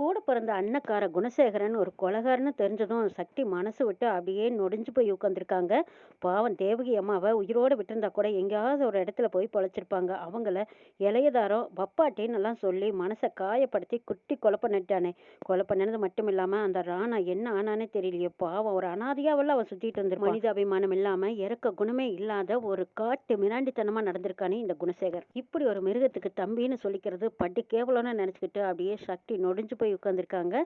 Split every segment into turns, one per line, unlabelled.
கூட பிறந்த அன்னக்கார குணசேகரன் ஒரு கொலகாரன்னு தெரிஞ்சதும் சக்தி மனசு விட்டு அப்படியே நொடிஞ்சு போய் உட்காந்துருக்காங்க பாவம் தேவகி அம்மாவை உயிரோடு விட்டிருந்தா கூட எங்கேயாவது ஒரு இடத்துல போய் பொழைச்சிருப்பாங்க. அவங்கள இளையதாரம் பப்பாட்டின்னு எல்லாம் சொல்லி மனசை காயப்படுத்தி குட்டி கொலை பண்ணிட்டானே. கொலை பண்ணது மட்டும் இல்லாமல் அந்த ராணா என்ன ஆனானே தெரியலையே. பாவம் ஒரு அனாதையாவில் அவன் சுற்றிட்டு இருந்திருப்பான். மனிதாபிமானம் இல்லாமல் இறக்க குணமே இல்லாத ஒரு காட்டு மிராண்டித்தனமாக நடந்திருக்கானே இந்த குணசேகர். இப்படி ஒரு மிருகத்துக்கு தம்பின்னு சொல்லிக்கிறது படி கேவலம்னு நினச்சிக்கிட்டு அப்படியே சக்தி நொடிஞ்சு போய் உட்காந்துருக்காங்க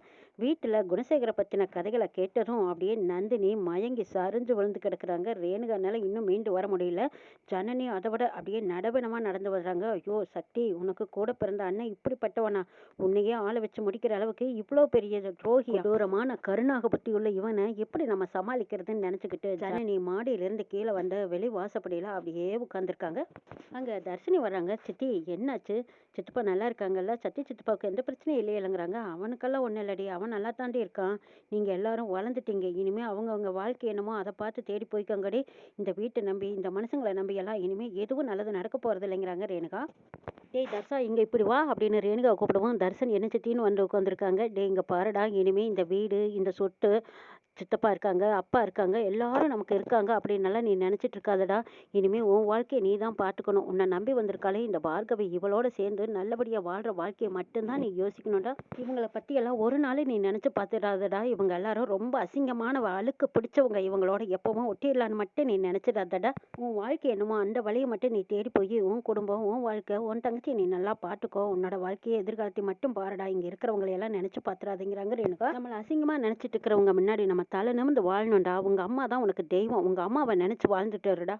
வீட்டில் குணசேகரை பற்றின கதைகளை கேட்டதும் அப்படியே நந்தினி மயங்கி சரிஞ்சு விழுந்து கிடக்குறாங்க. ரேணுகானால இன்னும் மீண்டு வர முடியல. ஜனனி அதை விட அப்படியே நடவனமாக நடந்து வர்றாங்க. ஐயோ சக்தி உனக்கு கூட பிறந்த அண்ணன் இப்படிப்பட்டவனா? உன்னையே ஆளை வச்சு முடிக்கிற அளவுக்கு இவ்வளோ பெரிய துரோகி. தூரமான கருணாக பற்றி உள்ள இவனை எப்படி நம்ம சமாளிக்கிறதுன்னு நினச்சிக்கிட்டு ஜனனி மாடியிலேருந்து கீழே வந்த வெளி வாசப்படியில் அப்படியே உட்காந்துருக்காங்க அங்கே தர்ஷினி வர்றாங்க. சித்தி என்னாச்சு? சித்தப்பா நல்லா இருக்காங்கல்ல? சத்தி சித்தப்பாவுக்கு எந்த பிரச்சனையும் இல்லையிலங்கிறாங்க. அவனுக்கெல்லாம் ஒன்றும் இல்லடி. அவன் நல்லா தாண்டி இருக்கான். நீங்கள் எல்லாரும் வளர்ந்துட்டீங்க. இனிமேல் அவங்கவுங்க வாழ்க்கை என்னமோ அதை பார்த்து தேடி போய்க்கோங்கடி. இந்த வீட்டை நம்பி இந்த மனுஷங்களை நம்பி எல்லாம் இனிமேல் எதுவும் நல்லது நடக்க போகிறது இல்லைங்கிறாங்க ரேணுகா. டேய் தர்ஷா இங்கே இப்படி வா அப்படின்னு ரேணுகா கூப்பிடுவோம் தர்ஷன் என்ன சித்தின்னு வந்து உட்காந்துருக்காங்க டேய் இங்கே பாருடா. இனிமேல் இந்த வீடு இந்த சொட்டு சித்தப்பா இருக்காங்க அப்பா இருக்காங்க எல்லாரும் நமக்கு இருக்காங்க அப்படின்னலாம் நீ நினச்சிட்டு இருக்காதடா. இனிமேல் உன் வாழ்க்கையை நீ தான் பார்த்துக்கணும். உன்னை நம்பி வந்திருக்காளே இந்த பார்கவி இவளோட சேர்ந்து நல்லபடியாக வாழ்கிற வாழ்க்கையை மட்டும்தான் நீ யோசிக்கணும்டா. இவங்கள பற்றியெல்லாம் ஒரு நாள் நீ நினச்சி பார்த்துடாதடா. இவங்க எல்லாரும் ரொம்ப அசிங்கமான அழுக்கு பிடிச்சவங்க. இவங்களோட எப்பவும் ஒட்டிடலான்னு மட்டும் நீ நினச்சிடாதடா. உன் வாழ்க்கை என்னமோ அந்த வழியை மட்டும் நீ தேடி போய் உன் குடும்பம் உன் வாழ்க்கை உன் தங்கச்சி நீ நல்லா பார்த்துக்கோ. உன்னோட வாழ்க்கையை எதிர்காலத்தை மட்டும் பாருடா. இங்கே இருக்கிறவங்களையெல்லாம் நினச்சி பார்த்துடாதீங்கிறாங்க ரேணுகா. நம்மளை அசிங்கமாக நினச்சிட்டு இருக்கிறவங்க முன்னாடி நம்ம தலை நிமிர்ந்து வாழணும்டா. உங்கள் அம்மா தான் உனக்கு தெய்வம். உங்கள் அம்மாவை நினச்சி வாழ்ந்துட்டு இருடா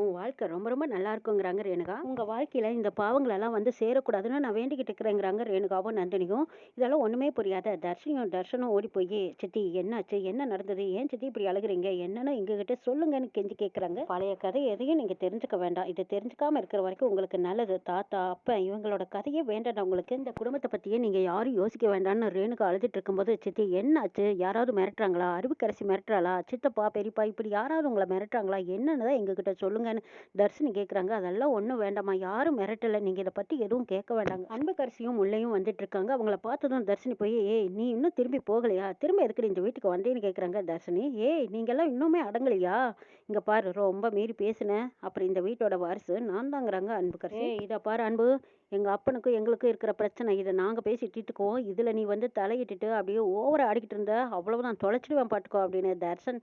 உன் வாழ்க்கை ரொம்ப ரொம்ப நல்லா இருக்குங்கிறாங்க ரேணுகா. உங்க வாழ்க்கையில இந்த பாவங்களெல்லாம் வந்து சேரக்கூடாதுன்னு நான் வேண்டிக்கிட்டு இருக்கிறேங்கிறாங்க ரேணுகாவும் நந்தினியும். இதெல்லாம் ஒண்ணுமே புரியாத. தர்ஷனியும் தர்ஷனும் ஓடி போய் சித்தி என்னாச்சு? என்ன நடந்தது? ஏன் சித்தி இப்படி அழுகுறீங்க? என்னன்னு எங்ககிட்ட சொல்லுங்கன்னு கெஞ்சி கேட்குறாங்க பழைய கதை எதையும் நீங்க தெரிஞ்சுக்க வேண்டாம். இதை தெரிஞ்சுக்காம இருக்கிற வரைக்கும் உங்களுக்கு நல்லது. தாத்தா அப்பா இவங்களோட கதையே வேண்டாம். உங்களுக்கு இந்த குடும்பத்தை பத்தியே நீங்க யாரும் யோசிக்க வேண்டாம்னு ரேணுகா அழுதுட்டு இருக்கும்போது சித்தி என்னாச்சு? யாராவது மிரட்டுறாங்களா? அறிவுக்கரசி மிரட்டுறாளா? சித்தப்பா பெரியப்பா இப்படி யாராவது உங்களை மிரட்டுறாங்களா? என்னன்னு தான் எங்ககிட்ட சொல்லுங்கன்னு தர்ஷினி கேட்குறாங்க அதெல்லாம் ஒன்றும் வேண்டாம்மா. யாரும் மிரட்டலை. நீங்கள் இதை பற்றி எதுவும் கேட்க வேண்டாங்க. அன்புக்கரசியும் முல்லையும் வந்துட்டு இருக்காங்க. அவங்கள பார்த்ததும் தர்ஷினி போய் ஏய் நீ இன்னும் திரும்பி போகலையா? திரும்ப எதுக்கு இந்த வீட்டுக்கு வந்தேன்னு கேட்குறாங்க தர்ஷினி. ஏய் நீங்கெல்லாம் இன்னுமே அடங்கலையா? இங்கே பாரு ரொம்ப மீறி பேசுனேன் அப்புறம் இந்த வீட்டோட வாரிசு நான் தாங்கிறாங்க அன்புக்கரசி இதை பாரு அன்பு. எங்கள் அப்பனுக்கும் எங்களுக்கும் இருக்கிற பிரச்சனை. இதை நாங்கள் பேசி தீர்த்துக்குவோம். இதில் நீ வந்து தலையிட்டுட்டு அப்படியே ஓவராக ஆடிக்கிட்டு இருந்த. அவ்வளவுதான். தொலைச்சிடுவேன் பாட்டுக்கோ அப்படின்னு தர்ஷன்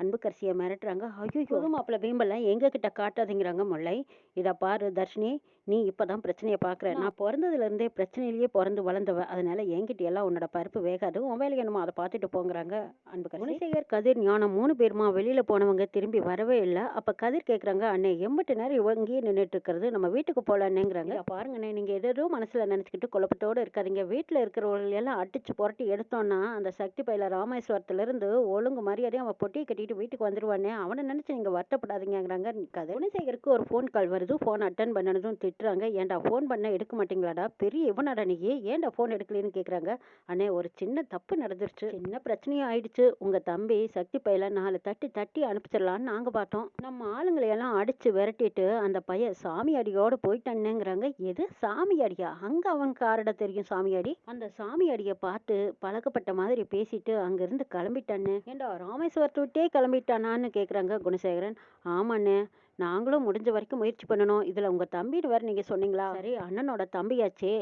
அன்புக்கரசியை மிரட்டுறாங்க. ஐயோ புது மாப்பிள்ளை வீம்பெல்லாம் எங்ககிட்ட காட்டாதீங்கிறாங்க முல்லை. இதை பாரு தர்ஷினி. நீ இப்பதான் பிரச்சனையை பார்க்குற நான் பிறந்ததுல இருந்தே பிரச்சனையிலேயே பிறந்து வளர்ந்தவ. அதனால என்கிட்ட எல்லாம் உன்னோட பருப்பு வேகாது. உன் வேலைக்கு என்னமோ அதை பார்த்துட்டு போங்கிறாங்க அன்புக்கரசி. குணசேகர் கதிர் ஞானம் மூணு பேருமா வெளியில போனவங்க திரும்பி வரவே இல்லை. அப்ப கதிர் கேட்குறாங்க அண்ணே எம்பிட்டு நேரம் இவங்கேயே நின்றுட்டு இருக்கிறது நம்ம வீட்டுக்கு போகலான்னேங்கிறாங்க பாருங்கண்ணே நீங்க ஏதோ மனசுல நினைச்சுக்கிட்டு குழப்பத்தோட இருக்காதீங்க. வீட்டில் இருக்கிறவங்க எல்லாம் அடிச்சு புரட்டி எடுத்தோம்னா அந்த சக்தி பயில ராமேஸ்வரத்துல இருந்து ஒழுங்கு மரியாதையும் அவன் பொட்டியை கட்டிட்டு வீட்டுக்கு வந்துருவானே. அவனை நினைச்சு நீங்க வருத்தப்படாதீங்கிறாங்க கதை குணசேகருக்கு ஒரு ஃபோன் கால் வருது. ஃபோன் அட்டன் பண்ணனதும் திட்டுறாங்க. ஏன்டா ஃபோன் பண்ண எடுக்க மாட்டீங்களாடா? பெரிய இவனாடா நீ. ஏன்டா ஃபோன் எடுக்கலன்னு கேட்குறாங்க அண்ணே ஒரு சின்ன தப்பு நடந்துருச்சு. சின்ன பிரச்சனையும் ஆயிடுச்சு. உங்கள் தம்பி சக்தி பையில நாலு தட்டி தட்டி அனுப்பிச்சிடலான்னு நாங்கள் பார்த்தோம். நம்ம ஆளுங்களை எல்லாம் விரட்டிட்டு அந்த பையன் சாமி அடியோடு போயிட்டானேங்கிறாங்க. எது? சாமி அடியா? அங்கே அவனுக்கு ஆரட தெரியும் சாமி அடி. அந்த சாமி அடியை பார்த்து பழக்கப்பட்ட மாதிரி பேசிட்டு அங்கேருந்து கிளம்பிட்டானே. ஏண்டா ராமேஸ்வரத்தை விட்டே கிளம்பிட்டானான்னு கேட்குறாங்க குணசேகரன். ஆமாண்ணே. நாங்களும் முடிஞ்ச வரைக்கும் முயற்சி பண்ணணும். இதில் உங்கள் தம்பின்னு வேறு நீங்கள் சொன்னீங்களா? சரி. அண்ணனோட தம்பியாச்சே.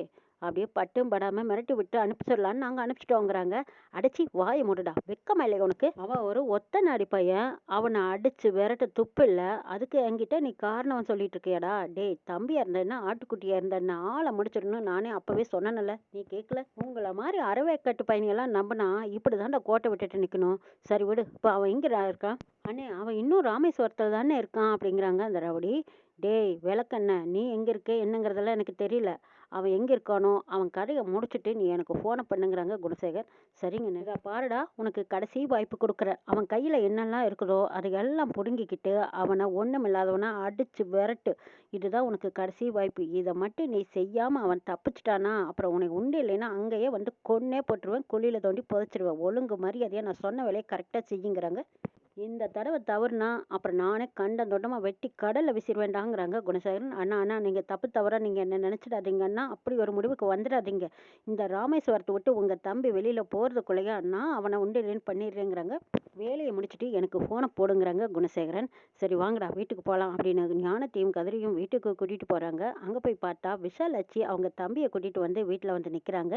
அப்படியே பட்டும் படாமல் மிரட்டி விட்டு அனுப்பிச்சிடலான்னு நாங்கள் அனுப்பிச்சிட்டோங்கிறாங்க. அடிச்சு வாயை மூடுடா. வெக்கமா இல்லை உனக்கு? அவன் ஒரு ஒத்த நாடி பையன். அவனை அடிச்சு விரட்ட துப்பு இல்லை. அதுக்கு என்கிட்ட நீ காரணம் சொல்லிட்டு இருக்கியாடா. டேய் தம்பியா இருந்தேன்னா ஆட்டுக்குட்டியா இருந்தேன்னா ஆளை முடிச்சிடணும் நானே அப்பவே சொன்னேன்ல. நீ கேட்கல உங்களை மாதிரி அறவேக்கட்டு பையனையெல்லாம் நம்பினா இப்படி தாண்டா கோட்டை விட்டுட்டு நிற்கணும் சரி விடு. இப்போ அவன் எங்கே இருக்கான்? அண்ணே அவன் இன்னும் ராமேஸ்வரத்தில் தானே இருக்கான் அப்படிங்கிறாங்க அந்த ரவுடி. டேய் விளக்கண்ண நீ எங்கே இருக்க? என்னங்கிறதெல்லாம் எனக்கு தெரியல. அவன் எங்கே இருக்கானோ அவன் கதையை முடிச்சுட்டு நீ எனக்கு ஃபோனை பண்ணுங்கிறாங்க குணசேகர். சரிங்க இதை பாருடா உனக்கு கடைசி வாய்ப்பு கொடுக்குற அவன் கையில் என்னெல்லாம் இருக்குதோ அதையெல்லாம் பிடுங்கிக்கிட்டு அவனை ஒன்றும் அடித்து விரட்டு. இதுதான் உனக்கு கடைசி வாய்ப்பு. இதை மட்டும் நீ செய்யாமல் அவன் தப்பிச்சிட்டானா அப்புறம் உனக்கு உண்டு இல்லைன்னா அங்கேயே வந்து கொன்னே போட்டுருவேன் குழியில் தோண்டி புதைச்சிருவேன். ஒழுங்கு மரியாதையாக நான் சொன்ன வேலையை கரெக்டாக செய்யுங்கிறாங்க. இந்த தடவை தவறுனா அப்புறம் நானே கண்டந்தொண்டமாக வெட்டி கடலில் விசிறுவேண்டாங்கிறாங்க குணசேகரன். அண்ணா அண்ணா நீங்கள் தப்பு தவறாக நீங்கள் என்ன நினச்சிடாதீங்கன்னா அப்படி ஒரு முடிவுக்கு வந்துடாதீங்க. இந்த ராமேஸ்வரத்தை விட்டு உங்கள் தம்பி வெளியில் போகிறதுக்குள்ளேயே அண்ணா அவனை உண்டு பண்ணிடுறேங்கிறாங்க. வேலையை முடிச்சுட்டு எனக்கு ஃபோனை போடுங்கிறாங்க குணசேகரன். சரி வாங்கடா வீட்டுக்கு போகலாம் அப்படின்னு ஞானத்தையும் கதிரையும் வீட்டுக்கு கூட்டிகிட்டு போகிறாங்க அங்கே போய் பார்த்தா விஷால் அச்சி அவங்க தம்பியை கூட்டிகிட்டு வந்து வீட்டில் வந்து நிற்கிறாங்க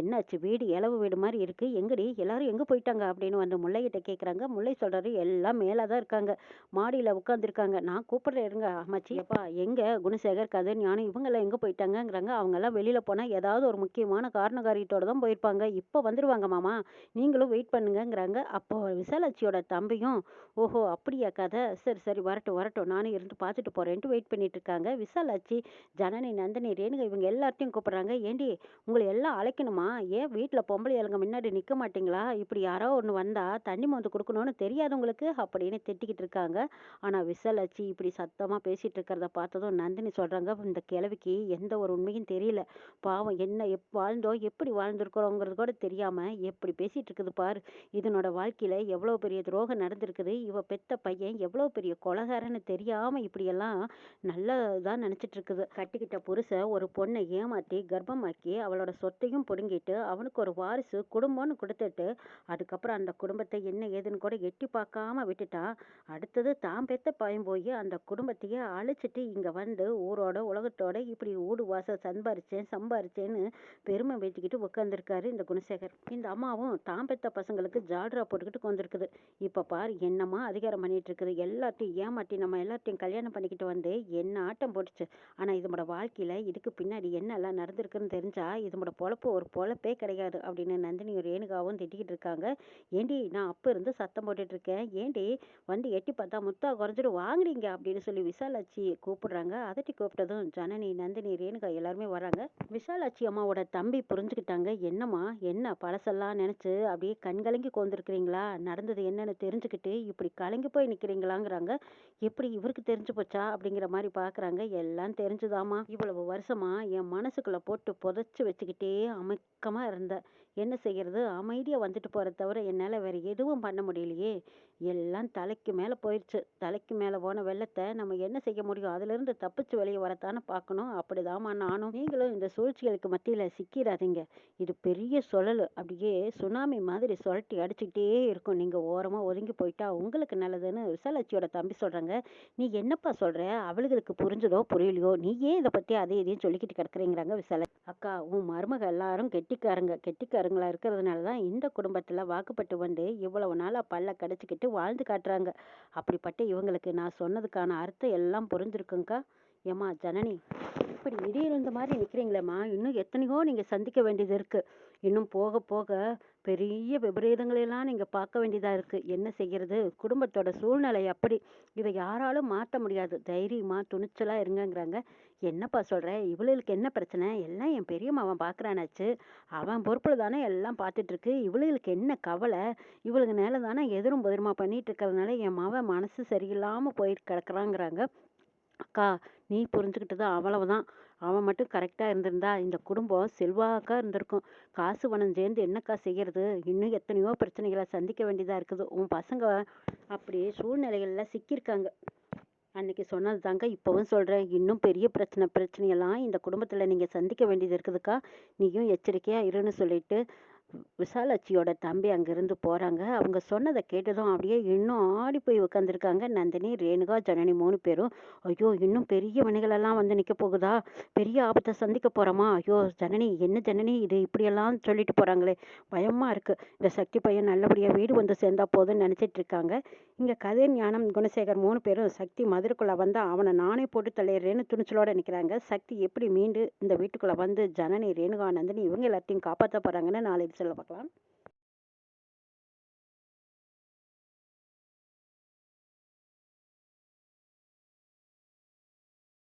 என்னாச்சு வீடு இளவு வீடு மாதிரி இருக்குது எங்கடி எல்லாரும் எங்கே போயிட்டாங்க அப்படின்னு வந்து முல்லைகிட்ட கேட்குறாங்க முல்லை சொல்கிறாரு எல்லாம் மேலே தான் இருக்காங்க. மாடியில் உட்காந்துருக்காங்க நான் கூப்பிட்றேன் இருங்க. அம்மாச்சி அப்பா எங்கே? குணசேகர் கதை ஞானம் இவங்கெல்லாம் எங்கே போயிட்டாங்கங்கிறாங்க. அவங்கெல்லாம் வெளியில் போனால் ஏதாவது ஒரு முக்கியமான காரணக்காரியத்தோடு தான் போயிருப்பாங்க. இப்போ வந்துடுவாங்க மாமா. நீங்களும் வெயிட் பண்ணுங்கங்கிறாங்க. அப்போ விசாலாட்சியோட தம்பியும் ஓஹோ அப்படியா கதை? சரி சரி வரட்டும் வரட்டும். நானும் இருந்து பார்த்துட்டு போகிறேன்ட்டு வெயிட் பண்ணிட்டு இருக்காங்க விசாலாட்சி ஜனனி நந்தினி ரேணுகா இவங்க எல்லார்ட்டையும் கூப்பிட்றாங்க. ஏண்டி உங்களை எல்லாம் அழைக்கணுமா? ஏன் வீட்டில் பொம்பளை இலங்க முன்னாடி நிற்க மாட்டீங்களா? இப்படி யாரோ ஒன்று வந்தால் தண்ணி மோந்து கொடுக்கணும்னு தெரியாது உங்களுக்கு அப்படின்னு திட்டிக்கிட்டு இருக்காங்க. ஆனால் விசாலாட்சி இப்படி சத்தமாக பேசிகிட்டு இருக்கிறத பார்த்ததும் நந்தினி சொல்கிறாங்க இந்த கிழவிக்கு எந்த ஒரு உண்மையும் தெரியல. பாவம் என்ன எப் வாழ்ந்தோ எப்படி வாழ்ந்துருக்குறோங்கிறது கூட தெரியாமல் எப்படி பேசிகிட்டு இருக்குது பார். இதனோட வாழ்க்கையில் எவ்வளோ பெரிய துரோகம் நடந்திருக்குது. இவ பெத்த பையன் எவ்வளோ பெரிய கொலகாரன்னு தெரியாமல் இப்படியெல்லாம் நல்லதாக நினச்சிட்டு இருக்குது. கட்டிக்கிட்ட புருஷன் ஒரு பொண்ணை ஏமாற்றி கர்ப்பமாக்கி அவளோட சொத்தையும் பிடுங்கிட்டு அவனுக்கு ஒரு வாரிசு குடும்பம்னு கொடுத்துட்டு அதுக்கப்புறம் அந்த குடும்பத்தை என்ன ஏதுன்னு கூட எட்டி பார்க்காம விட்டுட்டான் அடுத்தது தான் பெத்த பையன் போய் அந்த குடும்பத்தையே அழிச்சிட்டு இங்கே வந்து ஊரோட உலகத்தோட இப்படி ஊடு வாசல் சம்பாரிச்சேன் சம்பாரிச்சேன்னு பெருமை பேத்திக்கிட்டு உட்காந்துருக்காரு இந்த குணசேகர். இந்த அம்மாவும் தான் பெத்த பசங்களுக்கு ஜால்ரா போட்டுக்கிட்டு வந்திருக்குது இப்போ பார் என்னம்மா அதிகாரம் பண்ணிட்டு இருக்குது எல்லாத்தையும் ஏமாட்டி நம்ம எல்லாத்தையும் கல்யாணம் பண்ணிக்கிட்டு வந்து என்ன ஆட்டம் போட்டுச்சு? ஆனால் இதோட வாழ்க்கையில் இதுக்கு பின்னாடி என்னெல்லாம் நடந்திருக்குன்னு தெரிஞ்சா இதோட பொழப்பு ஒரு பொழப்பே கிடையாது அப்படின்னு நந்தினி ரேணுகாவும் திட்டிக்கிட்டு இருக்காங்க. ஏண்டி நான் அப்போ இருந்து சத்தம் போட்டுட்டு இருக்கேன். ஏண்டி வந்து எட்டி பார்த்தா முத்தா குறைஞ்சிட்டு வாங்குறீங்க அப்படின்னு சொல்லி விசாலாட்சி கூப்பிடுறாங்க. அதட்டி கூப்பிட்டதும் ஜனனி நந்தினி ரேணுகா எல்லாருமே வராங்க. விசாலாட்சி அம்மாவோட தம்பி புரிஞ்சுக்கிட்டாங்க. என்னம்மா என்ன பழசெல்லாம் நினச்சி அப்படியே கண்கலங்கி கோந்துருக்குறீங்களா? நடந்தது என்னன்னு தெரிஞ்சுக்கிட்டு இப்படி கலங்கி போய் நிற்கிறீங்களாங்கிறாங்க எப்படி இவருக்கு தெரிஞ்சு போச்சா அப்படிங்கிற மாதிரி பார்க்குறாங்க. எல்லாம் தெரிஞ்சுதாம்மா. இவ்வளவு வருஷமா என் மனசுக்குள்ளே போட்டு புதைச்சி வச்சுக்கிட்டே அமைக்கமாக இருந்தேன் என்ன செய்கிறது அமைதியாக வந்துட்டு போகிறத தவிர என்னால் வேறு எதுவும் பண்ண முடியலையே. எல்லாம் தலைக்கு மேலே போயிடுச்சு தலைக்கு மேலே போன வெள்ளத்தை நம்ம என்ன செய்ய முடியும்? அதுலேருந்து தப்பிச்சு வெளியே வரத்தானே பார்க்கணும். அப்படிதாம்மா நானும். நீங்களும் இந்த சூழ்ச்சிகளுக்கு மத்தியில் சிக்கிறாதீங்க இது பெரிய சுழல். அப்படியே சுனாமி மாதிரி சுழட்டி அடிச்சுக்கிட்டே இருக்கும். நீங்கள் ஓரமாக ஒதுங்கி போயிட்டா உங்களுக்கு நல்லதுன்னு விசாலாட்சியோட தம்பி சொல்கிறாங்க நீ என்னப்பா சொல்கிற அவளுகளுக்கு புரிஞ்சதோ புரியலையோ? நீ ஏன் இதை பற்றி அதை இதையும் சொல்லிக்கிட்டு கிடக்குறீங்கிறாங்க விசால அக்கா உன் மருமக எல்லாரும் கெட்டிக்காரங்க. சொந்தக்காரங்களா இருக்கிறதுனால தான் இந்த குடும்பத்தில் வாக்குப்பட்டு வந்து இவ்வளவு நாளாக பல்ல கடிச்சிக்கிட்டு வாழ்ந்து காட்டுறாங்க. அப்படிப்பட்ட இவங்களுக்கு நான் சொன்னதுக்கான அர்த்தம் எல்லாம் புரிஞ்சிருக்குங்க்கா ஏம்மா ஜனனி இப்படி இடியிருந்த மாதிரி நிற்கிறீங்களேம்மா இன்னும் எத்தனையோ நீங்கள் சந்திக்க வேண்டியது இருக்குது இன்னும் போக போக பெரிய விபரீதங்களெல்லாம் நீங்கள் பார்க்க வேண்டியதாக இருக்குது என்ன செய்கிறது குடும்பத்தோட சூழ்நிலை அப்படி. இதை யாராலும் மாற்ற முடியாது. தைரியமாக துணிச்சலாக இருங்கங்கிறாங்க. என்னப்பா சொல்கிற இவளுக்கு என்ன பிரச்சனை? எல்லாம் என் பெரியம்மாவன் பார்க்குறானாச்சு அவன் பொறுப்பில் தானே எல்லாம் பார்த்துட்ருக்கு இவளுக்கு என்ன கவலை? இவளுக்கு மேலே தானே எதிரும் புதிருமா பண்ணிகிட்டு இருக்கிறதுனால என் மாவன் மனசு சரியில்லாமல் போயிட்டு கிடக்குறாங்கிறாங்க. அக்கா நீ புரிஞ்சுக்கிட்டது அவ்வளவுதான். அவன் மட்டும் கரெக்டாக இருந்திருந்தா இந்த குடும்பம் செல்வாக்கா இருந்திருக்கும். காசு பணம் சேர்ந்து என்னக்கா செய்கிறது இன்னும் எத்தனையோ பிரச்சனைகளை சந்திக்க வேண்டியதாக இருக்குது. உன் பசங்க அப்படி சூழ்நிலைகளில் சிக்கியிருக்காங்க. அன்னைக்கு சொன்னது தாங்க. இப்போவும் சொல்கிறேன் இன்னும் பெரிய பிரச்சனை பிரச்சனையெல்லாம் இந்த குடும்பத்தில் நீங்கள் சந்திக்க வேண்டியது இருக்குதுக்கா? நீயும் எச்சரிக்கையாக இருன்னு சொல்லிட்டு விசாலாட்சியோட தம்பி அங்கிருந்து போகிறாங்க அவங்க சொன்னதை கேட்டதும் அப்படியே இன்னும் ஆடி போய் உட்காந்துருக்காங்க நந்தினி ரேணுகா ஜனனி மூணு பேரும். ஐயோ இன்னும் பெரிய வினைகளெல்லாம் வந்து நிற்க போகுதா? பெரிய ஆபத்தை சந்திக்க போகிறோமா ஐயோ ஜனனி என்ன ஜனனி இது? இப்படியெல்லாம் சொல்லிட்டு போகிறாங்களே பயமாக இருக்குது இந்த சக்தி பையன் நல்லபடியாக வீடு வந்து சேர்ந்தா போதும்னு நினச்சிட்டு இருக்காங்க. இங்கே கதை ஞானம் குணசேகர் மூணு பேரும் சக்தி மதுரைக்குள்ளே வந்தால் அவனை நானே போட்டு தலையிறேன்னு துணிச்சலோடு நிற்கிறாங்க சக்தி எப்படி மீண்டு இந்த வீட்டுக்குள்ளே வந்து ஜனனி ரேணுகா நந்தினி இவங்க எல்லாத்தையும் காப்பாற்ற போகிறாங்கன்னு நாளைக்கு சொல்ல பார்க்கலாம்.